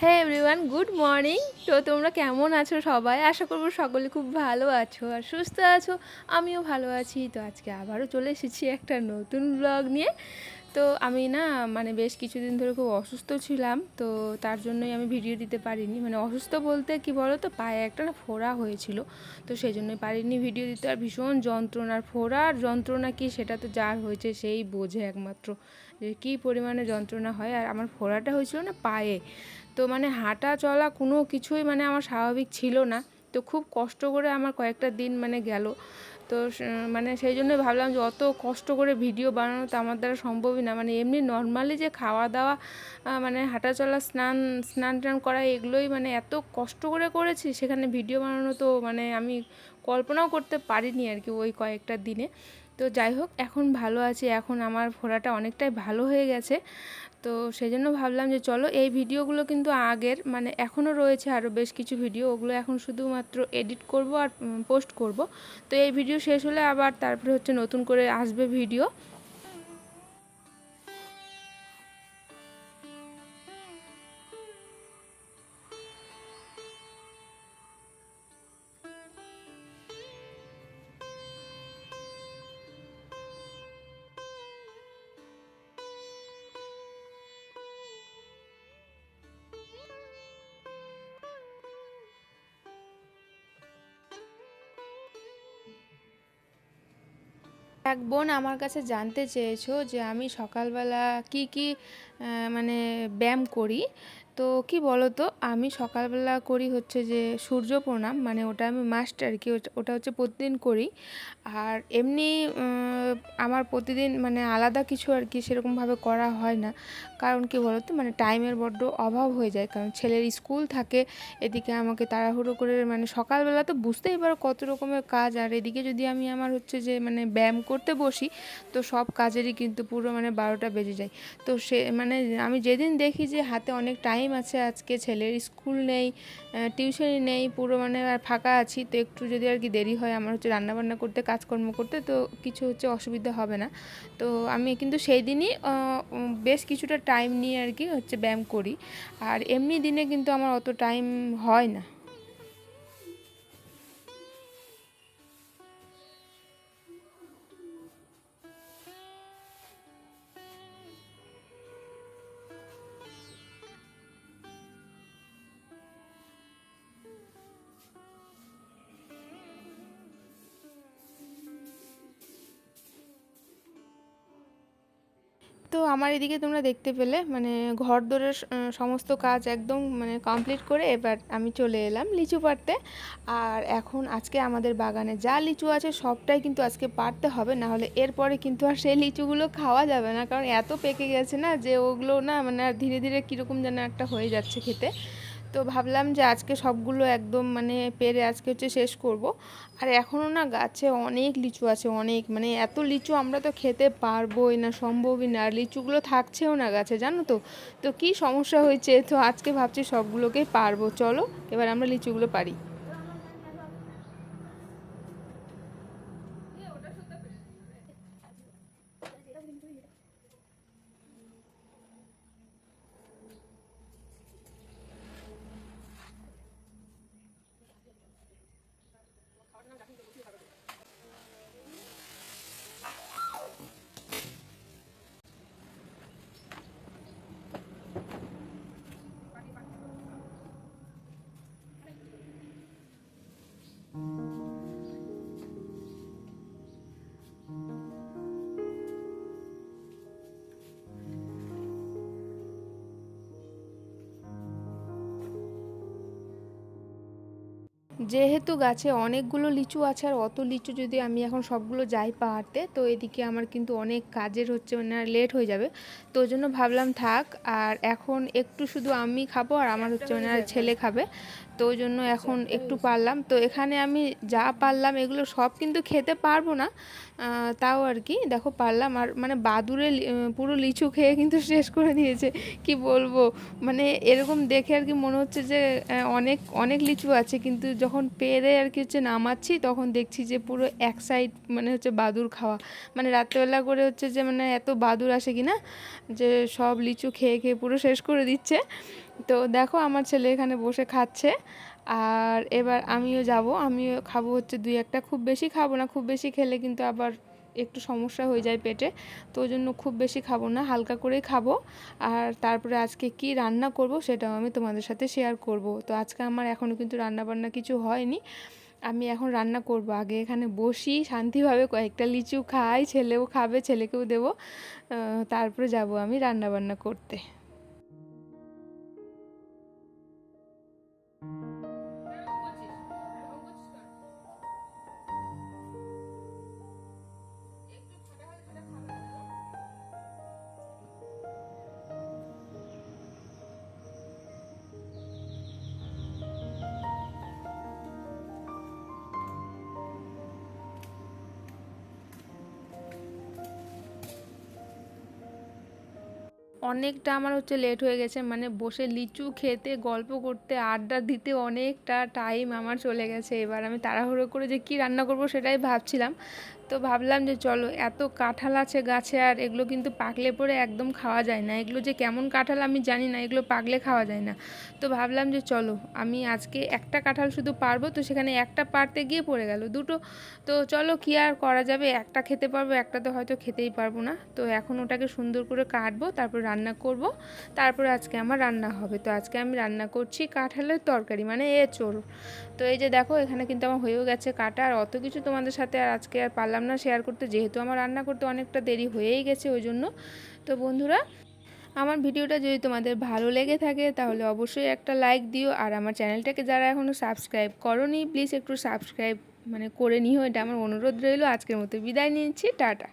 হ্যাঁ everyone good morning তো তোমরা কেমন আছো সবাই? আশা করব সকলে খুব ভালো আছো আর সুস্থ আছো। আমিও ভালো আছি। তো আজকে আবারও চলে এসেছি একটা নতুন ব্লগ নিয়ে। তো আমি না মানে বেশ কিছুদিন ধরে খুব অসুস্থ ছিলাম, তো তার জন্যই আমি ভিডিও দিতে পারিনি। মানে অসুস্থ বলতে কি বলো তো পায়ে একটা না ফোড়া হয়েছিল, তো সেই জন্যই পারিনি ভিডিও দিতে। আর ভীষণ যন্ত্রণার ফোড়ার যন্ত্রণা কি সেটা তো যার হয়েছে সেই বোঝে একমাত্র যে কী পরিমাণে যন্ত্রণা হয়। আর আমার ফোড়াটা হয়েছিল না পায়ে, তো মানে হাঁটা চলা কোনো কিছুই মানে আমার স্বাভাবিক ছিল না। তো খুব কষ্ট করে আমার কয়েকটা দিন মানে গেল তো মানে সেই জন্য ভাবলাম যে অত কষ্ট করে ভিডিও বানানো তো আমার দ্বারা সম্ভবই না। মানে এমনি নর্মালি যে খাওয়া দাওয়া মানে হাঁটা চলা, স্নান স্নান টান করা এগুলোই মানে এত কষ্ট করে করেছি, সেখানে ভিডিও বানানো তো মানে আমি কল্পনাও করতে পারিনি আর কি ওই কয়েকটা দিনে। তো যাই হোক, এখন ভালো আছি, এখন আমার ফোড়াটা অনেকটাই ভালো হয়ে গেছে। তো সেই জন্য ভাবলাম যে চলো এই ভিডিওগুলো কিন্তু আগের মানে এখনও রয়েছে আরও বেশ কিছু ভিডিও, ওগুলো এখন শুধুমাত্র এডিট করব আর পোস্ট করব। তো এই ভিডিও শেষ হলে আবার তারপরে হচ্ছে নতুন করে আসবে ভিডিও এক বোন আমার কাছে জানতে চেয়েছো যে আমি সকালবেলা কি কি মানে ব্যায়াম করি। তো কি তো আমি সকালবেলা করি হচ্ছে যে সূর্য প্রণাম মানে ওটা আমি মাস্ট আর কি, ওটা হচ্ছে প্রতিদিন করি। আর এমনি আমার প্রতিদিন মানে আলাদা কিছু আর কি সেরকমভাবে করা হয় না। কারণ কি তো মানে টাইমের বড্ড অভাব হয়ে যায়। কারণ ছেলের স্কুল থাকে, এদিকে আমাকে তাড়াহুড়ো করে মানে সকালবেলা তো বুঝতেই পারো কত রকমের কাজ। আর এদিকে যদি আমি আমার হচ্ছে যে মানে ব্যায়াম করতে বসি, তো সব কাজেরই কিন্তু পুরো মানে বারোটা বেজে যায়। তো সে মানে আমি যেদিন দেখি যে হাতে অনেক টাইম আছে, আজকে ছেলের স্কুল নেই টিউশনই নেই, পুরো মানে আর ফাঁকা আছি, তো একটু যদি আর কি দেরি হয়, আমার হচ্ছে রান্নাবান্না করতে, কাজকর্ম করতে, তো কিছু হচ্ছে অসুবিধা হবে না। তো আমি কিন্তু সেই দিনই বেশ কিছুটা টাইম নিয়ে আর কি হচ্ছে ব্যায়াম করি। আর এমনি দিনে কিন্তু আমার অত টাইম হয় না। তো আমার এদিকে তোমরা দেখতে পেলে মানে ঘর দোরের সমস্ত কাজ একদম মানে কমপ্লিট করে এবার আমি চলে এলাম লিচু পাড়তে। আর এখন আজকে আমাদের বাগানে যা লিচু আছে সবটাই কিন্তু আজকে পারতে হবে, না হলে এরপরে কিন্তু আর সেই লিচুগুলো খাওয়া যাবে না। কারণ এত পেকে গেছে না যে ওগুলো না মানে আর ধীরে ধীরে কীরকম যেন একটা হয়ে যাচ্ছে খেতে। তো ভাবলাম যে আজকে সবগুলো একদম মানে পেরে আজকে হচ্ছে শেষ করব। আর এখনও না গাছে অনেক লিচু আছে, অনেক। মানে এত লিচু আমরা তো খেতে পারবোই না, সম্ভবই না। আর লিচুগুলো থাকছেও না গাছে, জানো তো? তো কী সমস্যা হয়েছে? তো আজকে ভাবছি সবগুলোকেই পারব। চলো, এবার আমরা লিচুগুলো পারি। যেহেতু গাছে অনেকগুলো লিচু আছে আর অত লিচু যদি আমি এখন সবগুলো যাই পাহাড়তে, তো এদিকে আমার কিন্তু অনেক কাজের হচ্ছে মানে লেট হয়ে যাবে। তো ওই জন্য ভাবলাম থাক, আর এখন একটু শুধু আমি খাব আর আমার হচ্ছে মানে আর ছেলে খাবে। তো ওই জন্য এখন একটু পারলাম। তো এখানে আমি যা পারলাম এগুলো সব কিন্তু খেতে পারব না তাও আর কি। দেখো পারলাম আর মানে বাদুরে পুরো লিচু খেয়ে কিন্তু শেষ করে দিয়েছে। কি বলব? মানে এরকম দেখে আর কি মনে হচ্ছে যে অনেক অনেক লিচু আছে। কিন্তু যখন পেরে আর কি হচ্ছে নামাচ্ছি, তখন দেখছি যে পুরো এক সাইড মানে হচ্ছে বাদুর খাওয়া। মানে রাত্রেবেলা করে হচ্ছে যে মানে এত বাদুর আসে কি না যে সব লিচু খেয়ে খেয়ে পুরো শেষ করে দিচ্ছে। তো দেখো আমার ছেলে এখানে বসে খাচ্ছে, আর এবার আমিও যাব। আমিও খাব হচ্ছে দুই একটা। খুব বেশি খাব না, খুব বেশি খেলে কিন্তু আবার একটু সমস্যা হয়ে যায় পেটে। তো ওই জন্য খুব বেশি খাব না, হালকা করেই খাব। আর তারপরে আজকে কি রান্না করব সেটাও আমি তোমাদের সাথে শেয়ার করব। তো আজকে আমার এখনও কিন্তু রান্না বান্না কিছু হয়নি। আমি এখন রান্না করব। আগে এখানে বসি, শান্তিভাবে কয়েকটা লিচু খাই, ছেলেও খাবে, ছেলেকেও দেবো। তারপরে যাব আমি রান্না বান্না করতে। অনেকটা আমার হচ্ছে লেট হয়ে গেছে মানে বসে লিচু খেতে, গল্প করতে, আড্ডা দিতে অনেকটা টাইম আমার চলে গেছে। এবার আমি তাড়াহুড়ো করে যে কি রান্না করব সেটাই ভাবছিলাম। তো ভাবলাম যে চলো, এত কাঁঠাল আছে গাছে আর এগুলো কিন্তু পাকলে পরে একদম খাওয়া যায় না। এগুলো যে কেমন কাঁঠাল আমি জানি না, এগুলো পাকলে খাওয়া যায় না। তো ভাবলাম যে চলো, আমি আজকে একটা কাঁঠাল শুধু পারব, তো সেখানে একটা পারতে গিয়ে পড়ে গেল দুটো। তো চলো, কি আর করা যাবে? একটা খেতে পারব, একটা তো হয়তো খেতেই পারব না। তো এখন ওটাকে সুন্দর করে কাটবো, তারপর রান্না করব। তারপরে আজকে আমার রান্না হবে। তো আজকে আমি রান্না করছি কাঁঠালের তরকারি মানে এঁচোড়। তো এই যে দেখো, এখানে কিন্তু আমার হয়েও গেছে কাটা, আর অত কিছু তোমাদের সাথে আর আজকে আর পারলাম না শেয়ার করতে। যেহেতু আমার রান্না করতে অনেকটা দেরি হয়েই গেছে, ওই জন্য। তো বন্ধুরা, আমার ভিডিওটা যদি তোমাদের ভালো লেগে থাকে, তাহলে অবশ্যই একটা লাইক দিও। আর আমার চ্যানেলটাকে যারা এখনও সাবস্ক্রাইব করনি প্লিজ একটু সাবস্ক্রাইব মানে করে নিও। এটা আমার অনুরোধ রইল। আজকের মতো বিদায় নিচ্ছি। টাটা।